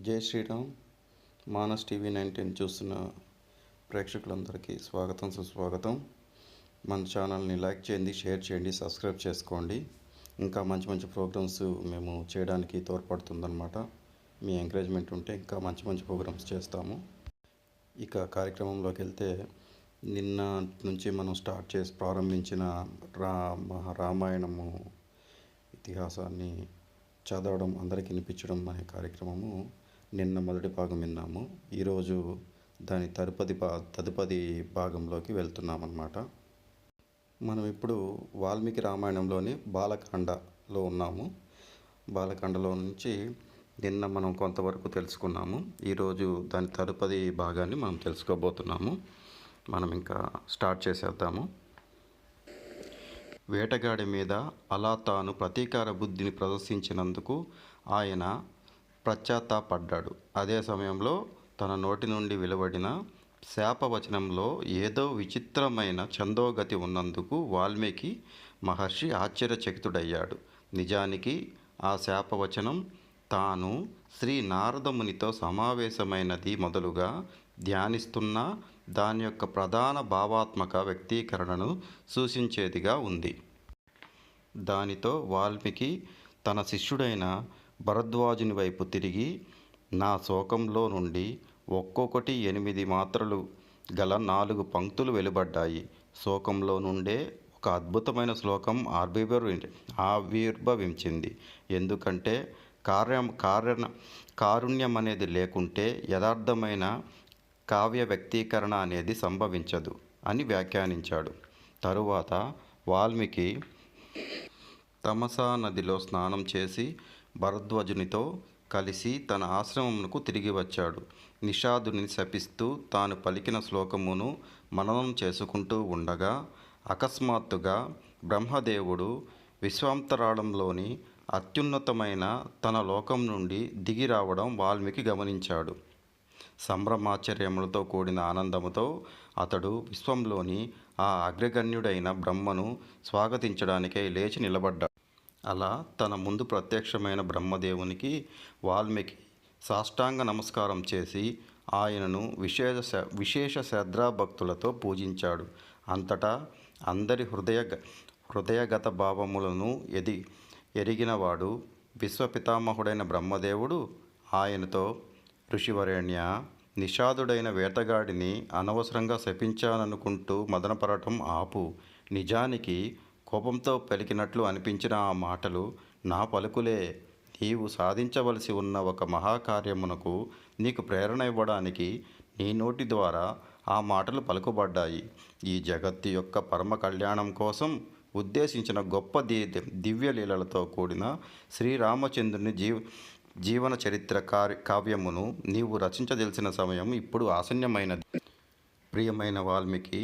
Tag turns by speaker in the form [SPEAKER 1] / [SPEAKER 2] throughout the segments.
[SPEAKER 1] జై Sriram. Manas TV nineteen చూస్తున్న ప్రేక్షకులందరికీ స్వాగతం సుస్వాగతం. మన ఛానల్ని లైక్ చేయండి షేర్ చేయండి సబ్స్క్రైబ్ చేసుకోండి. ఇంకా మంచి మంచి ప్రోగ్రామ్స్ మేము చేయడానికి తోడ్పడుతుందన్నమాట. మీ ఎంకరేజ్మెంట్ ఉంటే ఇంకా మంచి మంచి ప్రోగ్రామ్స్ చేస్తాము. ఇక కార్యక్రమంలోకి వెళ్తే నిన్న నుంచి మనం స్టార్ట్ చేసి ప్రారంభించిన రా మహా రామాయణము ఇతిహాసాన్ని చదవడం అందరికీ వినిపించడం అనే కార్యక్రమము నిన్న మొదటి భాగం విన్నాము. ఈరోజు దాని తదుపది భా తదుపది భాగంలోకి వెళ్తున్నామన్నమాట. మనం ఇప్పుడు వాల్మీకి రామాయణంలోని బాలకాండలో ఉన్నాము. బాలకాండలో నుంచి నిన్న మనం కొంతవరకు తెలుసుకున్నాము. ఈరోజు దాని తదుపది భాగాన్ని మనం తెలుసుకోబోతున్నాము. మనం ఇంకా స్టార్ట్ చేసేద్దాము. వేటగాడి మీద అలా తాను ప్రతీకార బుద్ధిని ప్రదర్శించినందుకు ఆయన పశ్చాత్తాపడ్డాడు అదే సమయంలో తన నోటి నుండి వెలువడిన శాపవచనంలో ఏదో విచిత్రమైన ఛందోగతి ఉన్నందుకు వాల్మీకి మహర్షి ఆశ్చర్యచకితుడయ్యాడు. నిజానికి ఆ శాపవచనం తాను శ్రీ నారదమునితో సమావేశమైనది మొదలుగా ధ్యానిస్తున్న దాని యొక్క ప్రధాన భావాత్మక వ్యక్తీకరణను సూచించేదిగా ఉంది. దానితో వాల్మీకి తన శిష్యుడైన భరద్వాజుని వైపు తిరిగి నా శోకంలో నుండి ఒక్కొక్కటి ఎనిమిది మాత్రలు గల నాలుగు పంక్తులు వెలువడ్డాయి. శోకంలో నుండే ఒక అద్భుతమైన శ్లోకం ఆర్బిబర్ ఆవిర్భవించింది. ఎందుకంటే కార్యం కార్య కారుణ్యం అనేది లేకుంటే యథార్థమైన కావ్య వ్యక్తీకరణ అనేది సంభవించదు అని వ్యాఖ్యానించాడు. తరువాత వాల్మీకి తమసా నదిలో స్నానం చేసి భరద్వాజునితో కలిసి తన ఆశ్రమమునకు తిరిగి వచ్చాడు. నిషాదుని శపిస్తూ తాను పలికిన శ్లోకమును మననం చేసుకుంటూ ఉండగా అకస్మాత్తుగా బ్రహ్మదేవుడు విశ్వాంతరాళంలోని అత్యున్నతమైన తన లోకం నుండి దిగి రావడం వాల్మీకి గమనించాడు. సంభ్రమాశ్చర్యములతో కూడిన ఆనందముతో అతడు విశ్వంలోని ఆ అగ్రగణ్యుడైన బ్రహ్మను స్వాగతించడానికై లేచి నిలబడ్డాడు అలా తన ముందు ప్రత్యక్షమైన బ్రహ్మదేవునికి వాల్మీకి సాష్టాంగ నమస్కారం చేసి ఆయనను విశేష విశేష శ్రద్ధాభక్తులతో పూజించాడు. అంతటా అందరి హృదయ హృదయగత భావములను ఎది ఎరిగినవాడు విశ్వపితామహుడైన బ్రహ్మదేవుడు. ఆయనతో ఋషివరేణ్య నిషాదుడైన వేటగాడిని అనవసరంగా శపించాననుకుంటూ మదనపడటం ఆపు. నిజానికి కోపంతో పలికినట్లు అనిపించిన ఆ మాటలు నా పలుకులే. నీవు సాధించవలసి ఉన్న ఒక మహాకార్యమునకు నీకు ప్రేరణ ఇవ్వడానికి నీ నోటి ద్వారా ఆ మాటలు పలుకుబడ్డాయి. ఈ జగత్తు యొక్క పరమ కళ్యాణం కోసం ఉద్దేశించిన గొప్ప ది దివ్యలీలలతో కూడిన శ్రీరామచంద్రుని జీవ జీవన చరిత్ర కార్య కావ్యమును నీవు రచించదలిసిన సమయం ఇప్పుడు ఆసన్యమైనది ప్రియమైన వాల్మీకి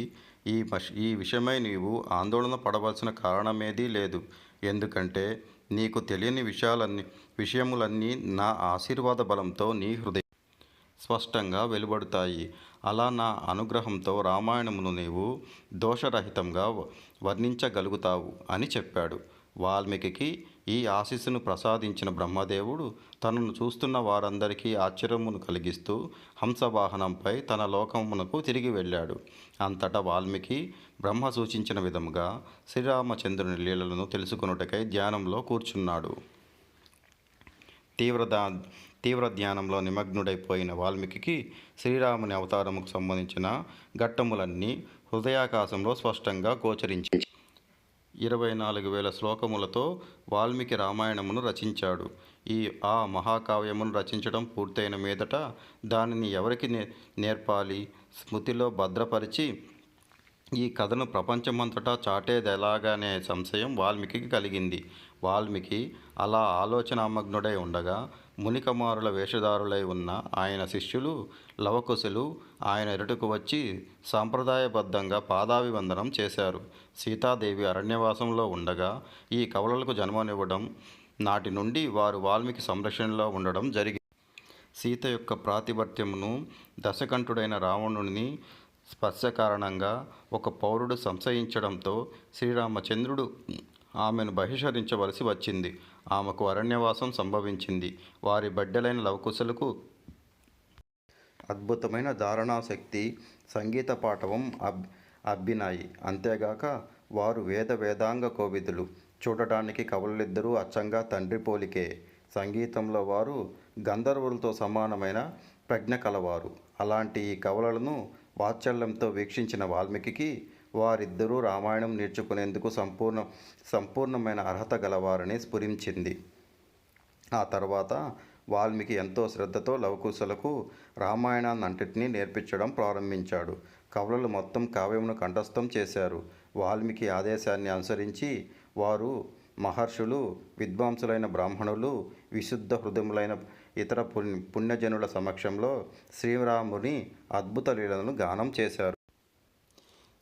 [SPEAKER 1] ఈ మష్ ఈ విషయమై నీవు ఆందోళన పడవలసిన కారణమేదీ లేదు. ఎందుకంటే నీకు తెలియని విషయాలన్నీ విషయములన్నీ నా ఆశీర్వాద బలంతో నీ హృదయం స్పష్టంగా వెలువడుతాయి. అలా నా అనుగ్రహంతో రామాయణమును నీవు దోషరహితంగా వర్ణించగలుగుతావు అని చెప్పాడు. వాల్మీకి ఈ ఆశీస్సును ప్రసాదించిన బ్రహ్మదేవుడు తనను చూస్తున్న వారందరికీ ఆశ్చర్యమును కలిగిస్తూ హంసవాహనంపై తన లోకమునకు తిరిగి వెళ్ళాడు. అంతటా వాల్మీకి బ్రహ్మ సూచించిన విధముగా శ్రీరామచంద్రుని లీలలను తెలుసుకున్నటకై ధ్యానంలో కూర్చున్నాడు. తీవ్రదా తీవ్ర ధ్యానంలో నిమగ్నుడైపోయిన వాల్మీకి శ్రీరాముని అవతారముకు సంబంధించిన ఘట్టములన్నీ హృదయాకాశంలో స్పష్టంగా గోచరించాయి. ఇరవై నాలుగు వేల శ్లోకములతో వాల్మీకి రామాయణమును రచించాడు. ఈ ఆ మహాకావ్యమును రచించడం పూర్తయిన మీదట దానిని ఎవరికి నే నేర్పాలి? స్మృతిలో భద్రపరిచి ఈ కథను ప్రపంచమంతటా చాటేదెలాగనే సంశయం వాల్మీకి కలిగింది. వాల్మీకి అలా ఆలోచనామగ్నుడై ఉండగా మునికమారుల వేషధారులై ఉన్న ఆయన శిష్యులు లవకుశులు ఆయన ఎరుటకు వచ్చి సాంప్రదాయబద్ధంగా పాదాభివందనం చేశారు. సీతాదేవి అరణ్యవాసంలో ఉండగా ఈ కవలలకు జన్మనివ్వడం నాటి నుండి వారు వాల్మీకి సంరక్షణలో ఉండడం జరిగింది. సీత యొక్క ప్రాతిపత్యమును దశకంఠుడైన రావణుని స్పర్శ కారణంగా ఒక పౌరుడు సంశయించడంతో శ్రీరామచంద్రుడు ఆమెను బహిష్కరించవలసి వచ్చింది. ఆమెకు అరణ్యవాసం సంభవించింది. వారి బడ్డలైన లవకుశలకు అద్భుతమైన ధారణాశక్తి సంగీత పాఠవం అబ్ అబ్బినాయి. అంతేగాక వారు వేద వేదాంగ కోవిదులు. చూడటానికి కవులిద్దరూ అచ్చంగా తండ్రి పోలికే. సంగీతంలో వారు గంధర్వులతో సమానమైన ప్రజ్ఞ కలవారు. అలాంటి ఈ కవలలను వాత్సల్యంతో వీక్షించిన వాల్మీకి వారిద్దరూ రామాయణం నేర్చుకునేందుకు సంపూర్ణ సంపూర్ణమైన అర్హత గలవారని స్ఫురించింది. ఆ తర్వాత వాల్మీకి ఎంతో శ్రద్ధతో లవకుశలకు రామాయణాన్ని నేర్పించడం ప్రారంభించాడు. కవులలు మొత్తం కావ్యమును కంఠస్థం చేశారు. వాల్మీకి ఆదేశాన్ని అనుసరించి వారు మహర్షులు విద్వాంసులైన బ్రాహ్మణులు విశుద్ధ హృదయములైన ఇతర పుణ్య పుణ్యజనుల సమక్షంలో శ్రీరాముని అద్భుత లీలలను గానం చేశారు.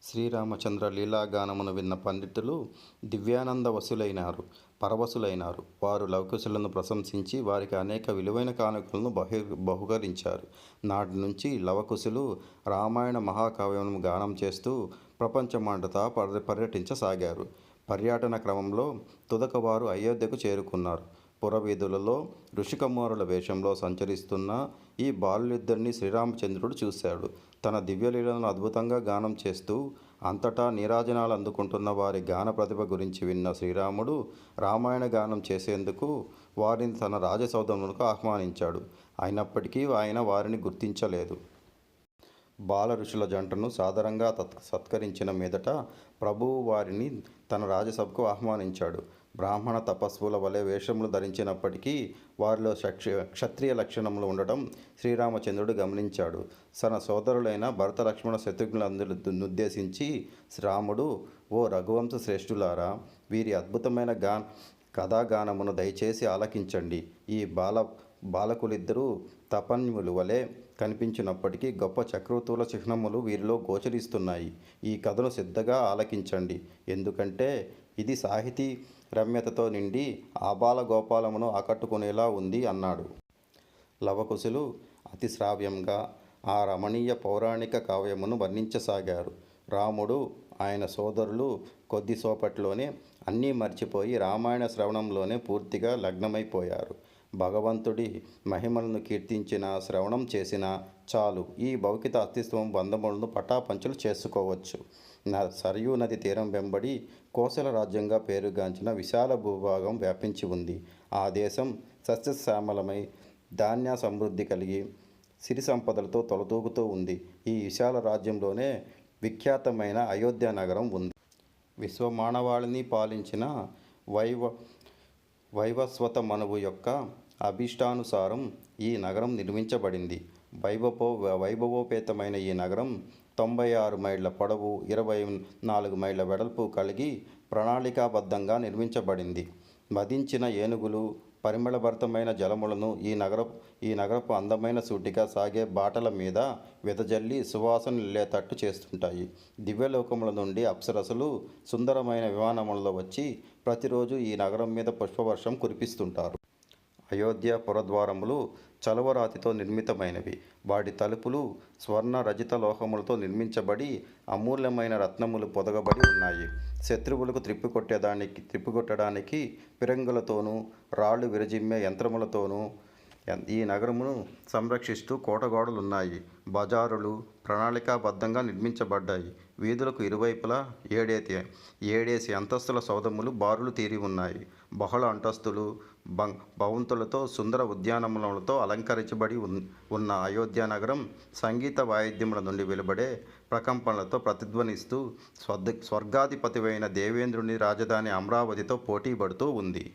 [SPEAKER 1] శ్రీరామచంద్ర లీలాగానమును విన్న పండితులు దివ్యానంద వసులైనారు పరవశులైనారు. వారు లవకుశులను ప్రశంసించి వారికి అనేక విలువైన కానుకలను బహు బహుకరించారు. నాటి నుంచి లవకుశులు రామాయణ మహాకావ్యమును గానం చేస్తూ ప్రపంచమంతటా పర్య పర్యటించసాగారు. పర్యటన క్రమంలో తుదక వారు అయోధ్యకు చేరుకున్నారు. పురవీధులలో ఋషికమారుల వేషంలో సంచరిస్తున్న ఈ బాలులిద్దరిని శ్రీరామచంద్రుడు చూశాడు. తన దివ్యలీలను అద్భుతంగా గానం చేస్తూ అంతటా నీరాజనాలు అందుకుంటున్న వారి గాన ప్రతిభ గురించి విన్న శ్రీరాముడు రామాయణ గానం చేసేందుకు వారిని తన రాజసౌధములకు ఆహ్వానించాడు. అయినప్పటికీ ఆయన వారిని గుర్తించలేదు. బాల ఋషుల జంటను సాదరంగా తత్ సత్కరించిన మీదట ప్రభువు వారిని తన రాజసభకు ఆహ్వానించాడు. బ్రాహ్మణ తపస్సుల వలె వేషములు ధరించినప్పటికీ వారిలో క్షత్రియ లక్షణములు ఉండడం శ్రీరామచంద్రుడు గమనించాడు. తన సోదరులైన భరత లక్ష్మణ శత్రుఘ్నులందునుద్దేశించి రాముడు ఓ రఘువంశ శ్రేష్ఠులారా వీరి అద్భుతమైన గా కథాగానమును దయచేసి ఆలకించండి. ఈ బాల బాలకులిద్దరూ తపన్యులు వలె కనిపించినప్పటికీ గొప్ప చక్రవర్తుల చిహ్నములు వీరిలో గోచరిస్తున్నాయి. ఈ కథను సిద్ధగా ఆలకించండి. ఎందుకంటే ఇది సాహితీ రమ్యతతో నిండి ఆబాల గోపాలమును ఆకట్టుకునేలా ఉంది అన్నాడు. లవకుశులు అతిశ్రావ్యంగా ఆ రమణీయ పౌరాణిక కావ్యమును వర్ణించసాగారు. రాముడు ఆయన సోదరులు కొద్దిసేపట్లోనే అన్నీ మర్చిపోయి రామాయణ శ్రవణంలోనే పూర్తిగా లగ్నమైపోయారు. భగవంతుడి మహిమలను కీర్తించిన శ్రవణం చేసిన చాలు. ఈ భౌతిక అస్తిత్వం బంధములను పటాపంచులు చేసుకోవచ్చు. సరయూ నది తీరం వెంబడి కోసల రాజ్యంగా పేరుగాంచిన విశాల భూభాగం వ్యాపించి ఉంది. ఆ దేశం సస్యశ్యామలమై ధాన్య సమృద్ధి కలిగి సిరి సంపదలతో తొలతూగుతూ ఉంది. ఈ విశాల రాజ్యంలోనే విఖ్యాతమైన అయోధ్య నగరం ఉంది. విశ్వమానవాళిని పాలించిన వైవ వైవస్వత మనువు యొక్క అభీష్టానుసారం ఈ నగరం నిర్మించబడింది. వైభవో వైభవోపేతమైన ఈ నగరం తొంభై ఆరు మైళ్ళ పొడవు ఇరవై నాలుగు మైళ్ళ వెడల్పు కలిగి ప్రణాళికాబద్ధంగా నిర్మించబడింది. మదించిన ఏనుగులు పరిమళభరితమైన జలములను ఈ నగర ఈ నగరపు అందమైన సూటిగా సాగే బాటల మీద వెదజల్లి సువాసన నిల్లేటట్టు చేస్తుంటాయి. దివ్యలోకముల నుండి అప్సరసులు సుందరమైన విమానములలో వచ్చి ప్రతిరోజు ఈ నగరం మీద పుష్పవర్షం కురిపిస్తుంటారు. అయోధ్య పురద్వారములు చలవరాతితో నిర్మితమైనవి. వాటి తలుపులు స్వర్ణ రజిత లోహములతో నిర్మించబడి అమూల్యమైన రత్నములు పొదగబడి ఉన్నాయి. శత్రువులకు త్రిప్పికొట్టేదానికి త్రిప్పికొట్టడానికి పిరంగులతోనూ రాళ్ళు విరజిమ్మే యంత్రములతోనూ ఈ నగరమును సంరక్షిస్తూ కోటగోడలు ఉన్నాయి బజారులు ప్రణాళికాబద్ధంగా నిర్మించబడ్డాయి. వీధులకు ఇరువైపులా ఏడేతి ఏడేసి అంతస్తుల సౌధములు బారులు తీరి ఉన్నాయి. బహుళ అంతస్తులు భవంతులతో సుందర ఉద్యానములతో అలంకరించబడి ఉన్ ఉన్న అయోధ్య నగరం సంగీత వాయిద్యముల నుండి వెలువడే ప్రకంపనలతో ప్రతిధ్వనిస్తూ స్వర్గ స్వర్గాధిపతివైన దేవేంద్రుని రాజధాని అమరావతితో పోటీ పడుతూ ఉంది.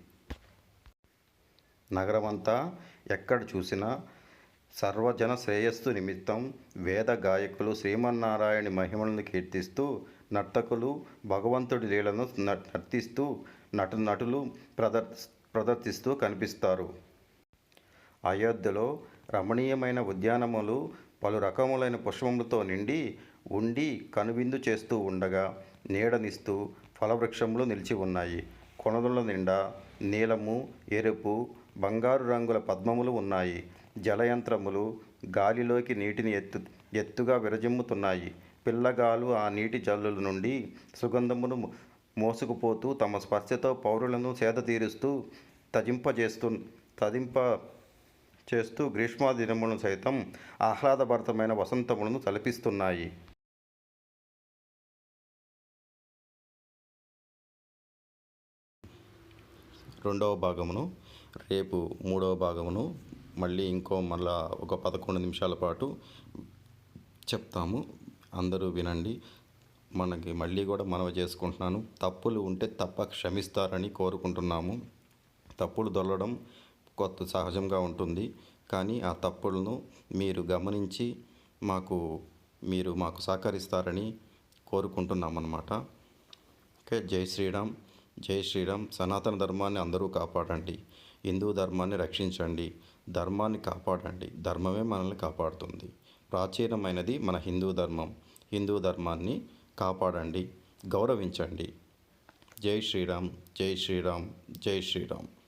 [SPEAKER 1] నగరమంతా ఎక్కడ చూసినా సర్వజన శ్రేయస్సు నిమిత్తం వేద గాయకులు శ్రీమన్నారాయణ మహిమలను కీర్తిస్తూ నర్తకులు భగవంతుడి లీలను నర్తిస్తూ నటు నటులు ప్రదర్ ప్రదర్శిస్తూ కనిపిస్తారు. అయోధ్యలో రమణీయమైన ఉద్యానములు పలు రకములైన పుష్పములతో నిండి ఉండి కనువిందు చేస్తూ ఉండగా నీడనిస్తూ ఫలవృక్షములు నిలిచి ఉన్నాయి. కొనదుల నిండా నీలము ఎరుపు బంగారు రంగుల పద్మములు ఉన్నాయి. జలయంత్రములు గాలిలోకి నీటిని ఎత్తు ఎత్తుగా విరజిమ్ముతున్నాయి. పిల్లగాలు ఆ నీటి జల్లుల నుండి సుగంధమును మోసుకుపోతూ తమ స్పర్శతో పౌరులను సేద తీరుస్తూ తజింపజేస్తూ తదింప చేస్తూ గ్రీష్మదినములను సైతం ఆహ్లాదభరితమైన వసంతములను తలపిస్తున్నాయి. రెండవ భాగమును రేపు మూడవ భాగమును మళ్ళీ ఇంకో మళ్ళా ఒక పదకొండు నిమిషాల పాటు చెప్తాము. అందరూ వినండి. మనకి మళ్ళీ కూడా మనవి చేసుకుంటున్నాను. తప్పులు ఉంటే తప్ప క్షమిస్తారని కోరుకుంటున్నాము. తప్పులు దొల్లడం కొత్త సహజంగా ఉంటుంది. కానీ ఆ తప్పులను మీరు గమనించి మాకు మీరు మాకు సహకరిస్తారని కోరుకుంటున్నాం అన్నమాట ఓకే జై శ్రీరామ్. జై శ్రీరామ్. సనాతన ధర్మాన్ని అందరూ కాపాడండి. హిందూ ధర్మాన్ని రక్షించండి. ధర్మాన్ని కాపాడండి. ధర్మమే మనల్ని కాపాడుతుంది. ప్రాచీనమైనది మన హిందూ ధర్మం. హిందూ ధర్మాన్ని కాపాడండి గౌరవించండి. జై శ్రీరామ్ జై శ్రీరామ్ జై శ్రీరామ్.